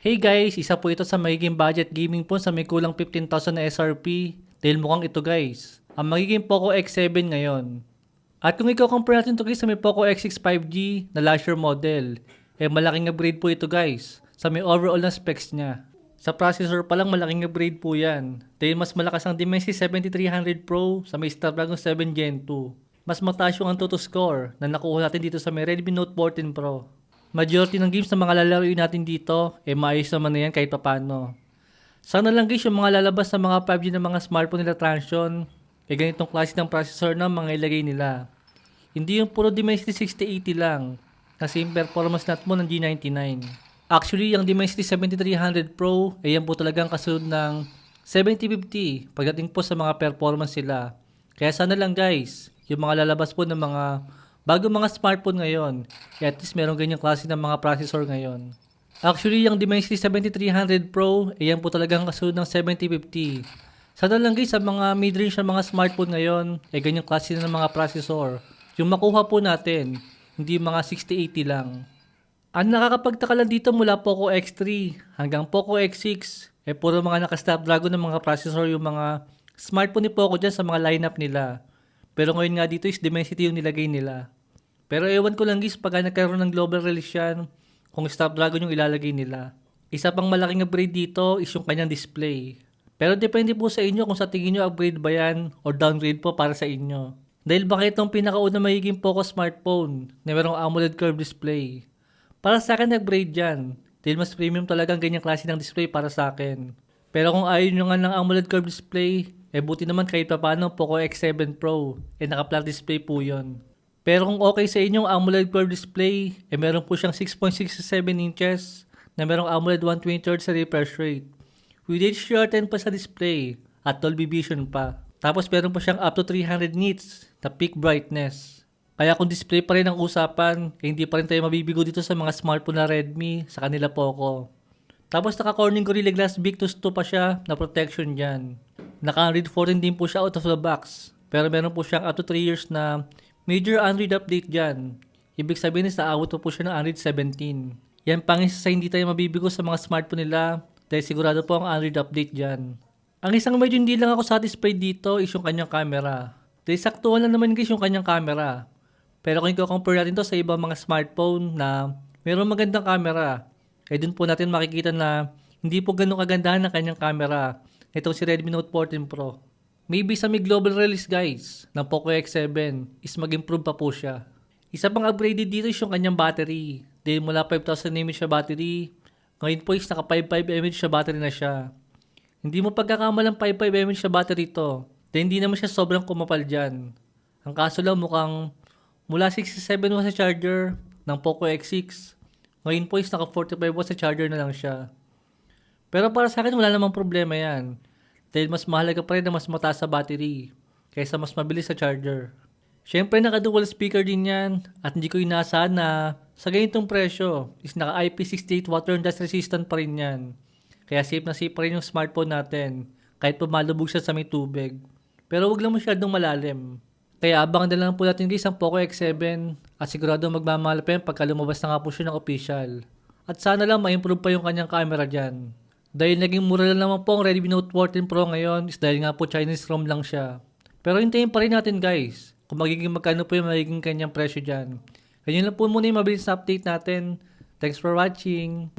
Hey guys, isa po ito sa magiging budget gaming phone sa may kulang 15,000 na SRP. Dahil mukhang ito guys, ang magiging Poco X7 ngayon. At kung ikaw compare natin ito guys sa may Poco X6 5G na last year model, eh malaking upgrade po ito guys sa may overall na specs niya. Sa processor pa lang malaking upgrade po yan. Dahil mas malakas ang Dimensity 7300 Pro sa may Snapdragon 7 Gen 2. Mas mataas yung Antutu score na nakuha natin dito sa may Redmi Note 14 Pro. Majority ng games na mga lalaroin natin dito, eh maayos naman na yan kahit papano. Sana lang guys yung mga lalabas sa mga 5G na mga smartphone nila Transsion, eh ganitong klase ng processor na mga ilagay nila. Hindi yung puro Dimensity 6080 lang, na same performance nat mo ng G99. Actually, yung Dimensity 7300 Pro, eh yan po talagang kasunod ng 7050 pagdating po sa mga performance sila. Kaya sana lang guys, yung mga lalabas po ng mga bago mga smartphone ngayon, eh at least meron ganyang klase ng mga processor ngayon. Actually, yung Dimensity 7300 Pro, eh yan po talagang kasunod ng 7050. Sana lang guys, sa mga mid-range na mga smartphone ngayon, eh ganyang klase na ng mga processor. Yung makuha po natin, hindi mga 6080 lang. Ang nakakapagtaka lang dito mula Poco X3 hanggang Poco X6, eh puro mga naka-Snapdragon ng mga processor yung mga smartphone ni Poco dyan sa mga lineup nila. Pero ngayon nga dito is Dimensity yung nilagay nila. Pero ewan ko lang guys pag nagkaroon ng global release yan, kung Snapdragon yung ilalagay nila. Isa pang malaking upgrade dito is yung kanyang display. Pero depende po sa inyo kung sa tingin nyo upgrade ba yan or downgrade po para sa inyo. Dahil baka itong pinakauna magiging Poco smartphone na merong AMOLED curved display. Para sa akin upgrade yan. Dahil mas premium talagang ganyang klase ng display para sa akin. Pero kung ayaw nyo nga ng AMOLED curved display, eh buti naman kahit pa paano Poco X7 Pro, eh naka-flat display po yon. Pero kung okay sa inyong AMOLED curved display, eh meron po siyang 6.67 inches na merong AMOLED 120Hz sa refresh rate. With HDR10 pa sa display at Dolby Vision pa. Tapos meron po siyang up to 300 nits na peak brightness. Kaya kung display pa rin ang usapan, eh hindi pa rin tayo mabibigo dito sa mga smartphone na Redmi sa kanila Poco. Tapos naka-Corning Gorilla Glass Victus 2 pa siya na protection dyan. Naka-Android 14 din po siya out of the box. Pero meron po siyang up to 3 years na major Android update dyan. Ibig sabihin is naawot po, po siya ng Android 17. Yan pang isa sa hindi tayo mabibigo sa mga smartphone nila dahil sigurado po ang Android update dyan. Ang isang medyo hindi lang ako satisfied dito is yung kanyang camera. Dahil saktuhan lang naman guys yung kanyang camera. Pero kung i-compare natin to sa ibang mga smartphone na mayroong magandang camera, eh dun po natin makikita na hindi po ganun kagandahan ng kanyang camera. Itong si Redmi Note 14 Pro. Maybe sa may global release guys ng Poco X7 is mag-improve pa po siya. Isa pang upgraded dito is yung kanyang battery. Dahil mula 5,000 mAh siya battery, ngayon po is naka 55 mAh siya battery na siya. Hindi mo pagkakamalang 55 mAh siya battery to. Dahil hindi naman siya sobrang kumapal dyan. Ang kaso lang mukhang mula 67 watts sa charger ng Poco X6, ngayon po is naka 45 watts sa charger na lang siya. Pero para sa akin wala namang problema yan. Dahil mas mahalaga pa rin na mas mataas sa battery kaysa mas mabilis sa charger. Siyempre naka-dual speaker din yan at hindi ko inaasahan na sa ganitong presyo is naka IP68 water and dust resistant pa rin yan. Kaya safe na safe pa rin yung smartphone natin kahit pumalubog siya sa may tubig. Pero wag lang masyadong malalim. Kaya abangan na lang po natin guys ang Poco X7 at sigurado magmamahal pa yan pagka lumabas na nga po siya ng official. At sana lang ma-improve pa yung kanyang camera dyan. Dahil naging mura lang naman po ang Redmi Note 14 Pro ngayon is dahil nga po Chinese ROM lang siya. Pero hintayin pa rin natin guys kung magiging magkano po yung magiging kanyang presyo dyan. Ganyan lang po muna yung mabilis update natin. Thanks for watching.